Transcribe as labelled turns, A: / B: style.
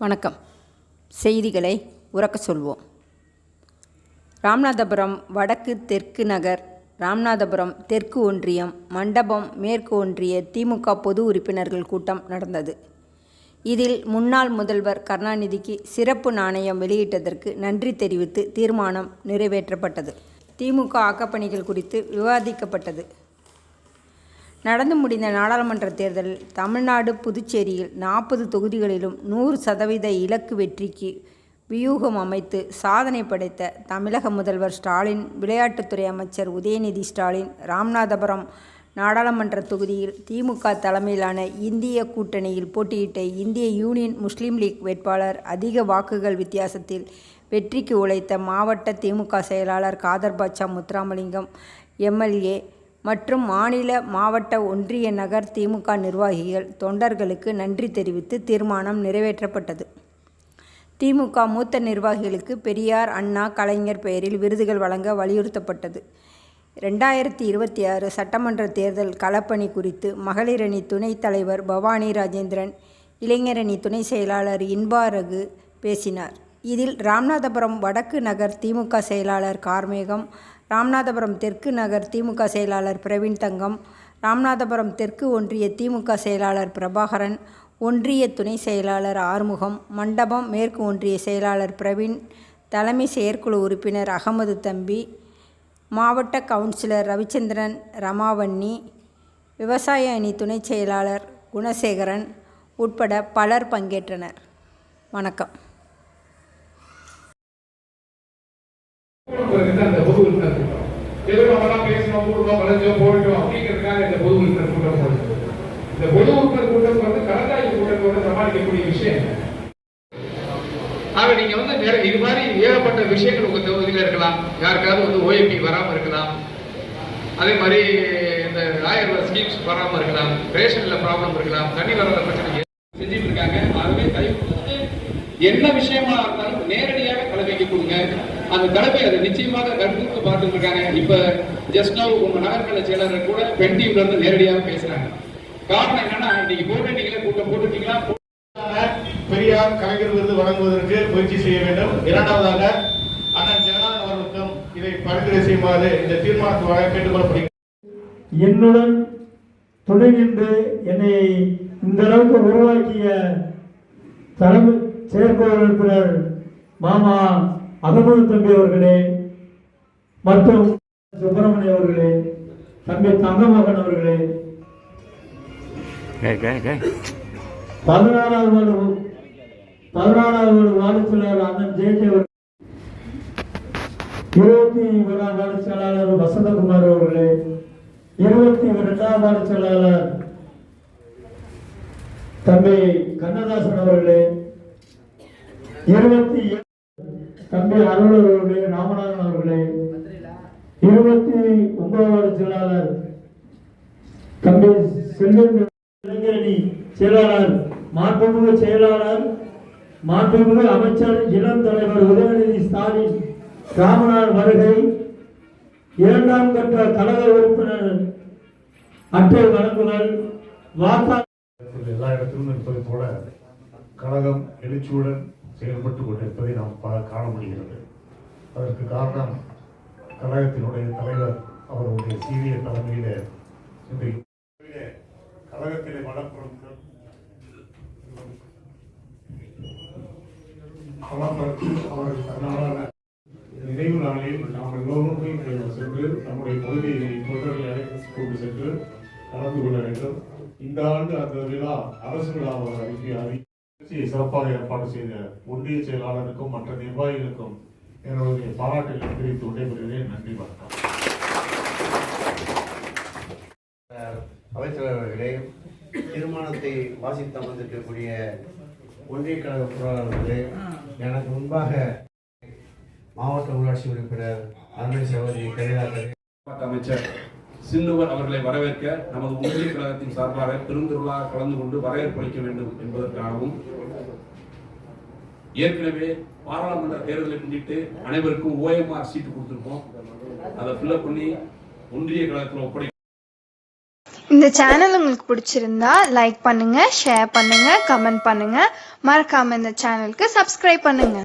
A: வணக்கம். செய்திகளை உறக்க சொல்வோம். ராமநாதபுரம் வடக்கு தெற்கு நகர் ராமநாதபுரம் தெற்கு ஒன்றியம் மண்டபம் மேற்கு ஒன்றிய திமுக பொது உறுப்பினர்கள் கூட்டம் நடந்தது. இதில் முன்னாள் முதல்வர் கருணாநிதிக்கு சிறப்பு நாணயம் வெளியிட்டதற்கு நன்றி தெரிவித்து தீர்மானம் நிறைவேற்றப்பட்டது. திமுக ஆக்கப்பணிகள் குறித்து விவாதிக்கப்பட்டது. நடந்து முடிந்த நாடாளுமன்ற தேர்தலில் தமிழ்நாடு புதுச்சேரியில் நாற்பது தொகுதிகளிலும் நூறு சதவீத இலக்கு வெற்றிக்கு வியூகம் அமைத்து சாதனை படைத்த தமிழக முதல்வர் ஸ்டாலின் விளையாட்டுத்துறை அமைச்சர் உதயநிதி ஸ்டாலின் ராமநாதபுரம் நாடாளுமன்ற தொகுதியில் திமுக தலைமையிலான இந்திய கூட்டணியில் போட்டியிட்ட இந்திய யூனியன் முஸ்லீம் லீக் வேட்பாளர் அதிக வாக்குகள் வித்தியாசத்தில் வெற்றிக்கு உழைத்த மாவட்ட திமுக செயலாளர் காதர் பாட்சா முத்துராமலிங்கம் எம்எல்ஏ மற்றும் மாநில மாவட்ட ஒன்றிய நகர் திமுக நிர்வாகிகள் தொண்டர்களுக்கு நன்றி தெரிவித்து தீர்மானம் நிறைவேற்றப்பட்டது. திமுக மூத்த நிர்வாகிகளுக்கு பெரியார் அண்ணா கலைஞர் பெயரில் விருதுகள் வழங்க வலியுறுத்தப்பட்டது. ரெண்டாயிரத்தி இருபத்தி ஆறு சட்டமன்ற தேர்தல் களப்பணி குறித்து மகளிரணி துணைத் தலைவர் பவானி ராஜேந்திரன் இளைஞரணி துணை செயலாளர் இன்பாரகு பேசினார். இதில் ராமநாதபுரம் வடக்கு நகர் திமுக செயலாளர் கார்மேகம் ராமநாதபுரம் தெற்கு நகர் திமுக செயலாளர் பிரவீன் தங்கம் ராமநாதபுரம் தெற்கு ஒன்றிய திமுக செயலாளர் பிரபாகரன் ஒன்றிய துணை செயலாளர் ஆறுமுகம் மண்டபம் மேற்கு ஒன்றிய செயலாளர் பிரவீன் தலைமை செயற்குழு உறுப்பினர் அகமது தம்பி மாவட்ட கவுன்சிலர் ரவிச்சந்திரன் ரமாவன்னி விவசாய அணி துணை செயலாளர் குணசேகரன் உட்பட பலர் பங்கேற்றனர். வணக்கம்.
B: பிறகுதான் இந்த பொது உறுப்பினர் கூட்டம் ஏதோ நம்மலாம் பேசணும் கூட்டணும் வளைஞ்சோம் போயிட்டோம் அப்படிங்கிறதுக்காக இந்த பொது உறுப்பினர் கூட்டம் போடுது இந்த பொது உறுப்பினர் கூட்டம் வந்து கலந்தாய்வு கூட்டத்தோட சமாளிக்கக்கூடிய விஷயம் ஆக நீங்க வந்து நிறைய இது மாதிரி ஏகப்பட்ட விஷயங்கள் உங்க தொகுதியில இருக்கலாம். யாருக்காவது வந்து ஓஎம்பி வராம இருக்கலாம். அதே மாதிரி இந்த ஆயிரம் ரூபாய் ஸ்கீம்ஸ் வராம இருக்கலாம். ரேஷன்ல ப்ராப்ளம் இருக்கலாம். தண்ணி வராத பிரச்சனை செஞ்சுட்டு இருக்காங்க. ஆகவே தயவு என்ன விஷயமா இருந்தாலும் நேரடியாக கலவைக்கு கொடுங்க. அந்த தலைமை அதை நிச்சயமாக கருத்து பார்த்துட்டு இருக்காங்க. இப்ப ஜஸ்ட் நவ் உங்க நகர்மன்ற செயலாளர் கூட பெண் டீம்ல இருந்து நேரடியாக பேசுறாங்க. காரணம் என்னன்னா இன்னைக்கு போட்டுட்டீங்களா கூட்டம் போட்டுட்டீங்களா
C: பெரியார் கலைஞர் விருது வழங்குவதற்கு முயற்சி செய்ய வேண்டும். இரண்டாவதாக அண்ணன் ஜெகநாதன் அவர்களுக்கும் இதை பரிந்துரை செய்யுமாறு இந்த தீர்மானத்தை வழங்க கேட்டுக்கொள்ளப்படுகிறது.
D: என்னுடன் துணை நின்று என்னை இந்த அளவுக்கு உருவாக்கிய தலைமை செயற்குழு உறுப்பினர் மாமா அகமது தம்பி அவர்களே மற்றும் சுப்பிரமணிய அவர்களே தம்பி தங்கமகன் அவர்களே. பதினாறாவது வார்டு பதினாறாவது வார்டு செயலாளர் அண்ணன் அவர்கள். இருபத்தி ஓராம் வார்டு செயலாளர் வசந்தகுமார் அவர்களே. இருபத்தி இரண்டாம் வார்டு செயலாளர் தம்பி கண்ணதாசன் அவர்களே. இருபத்தி ஏழு தம்பி அருள் அவர்களே ராமநாதன் அவர்களே இருபத்தி ஒன்பதாவது செயலாளர் தம்பி செல்வன் செயலாளர் மாண்புமிகு செயலாளர் மாண்புமிகு அமைச்சர் இளம் தலைவர் உதயநிதி ஸ்டாலின் ராமநாதன் வருகை இரண்டாம் கட்ட கழக உறுப்பினர் அட்டை வழங்குதல் வாக்காளர்.
E: எல்லா இடத்திலும் இருப்பது போல கழகம் எழுச்சியுடன் செயல்பட்டு கொண்டிருப்பதை நாம் பா- காண முடிகிறது. அதற்கு காரணம் கழகத்தினுடைய தலைவர் அவருடைய சீரிய தலைமையில இன்றைக்கு கழகத்திலே மலப்பொருட்கள் அவர்கள் தன்னாலான நினைவு நாளில் நாம் எல்லோரும் சென்று நம்முடைய பகுதியை தொண்டர்களை அழைத்து கொண்டு சென்று கலந்து கொள்ள வேண்டும். இந்த ஆண்டு அந்த விழா அரசு விழாவாக அறிக்கை அறிக்கை சிறப்பாக ஏற்பாடு செய்த ஒன்றிய செயலாளருக்கும் மற்ற நிர்வாகிகளுக்கும் என்னுடைய பாராட்டுகளை தெரிவித்து விடைபெறுகிறேன். நன்றி வணக்கம்.
F: அமைச்சர் அவர்களே தீர்மானத்தை வாசித்து அமர்ந்திருக்கக்கூடிய ஒன்றிய கழக பொருளாளர்களே எனக்கு முன்பாக மாவட்ட ஊராட்சி உறுப்பினர் அருமை சகோதரி
G: மாவட்ட அமைச்சர். சின்னுவர் அவர்களை வரவேற்க நமது ஒன்றிய கழகத்தின் சார்பாக பெருந்திருவிழா கலந்து கொண்டு வரவேற்பு அளிக்க வேண்டும் என்பதற்காகவும் ஏற்கனவே பாராளுமன்ற தேர்தலை முன்னிட்டு அனைவருக்கும் ஓஎம்ஆர் சீட்டு கொடுத்திருக்கோம். அதை ஃபில்அப் பண்ணி ஒன்றிய கழகத்தில் ஒப்படை
H: இந்த சேனல் உங்களுக்கு பிடிச்சிருந்தா லைக் பண்ணுங்க ஷேர் பண்ணுங்க கமெண்ட் பண்ணுங்க. மறக்காம இந்த சேனலுக்கு சப்ஸ்கிரைப் பண்ணுங்க.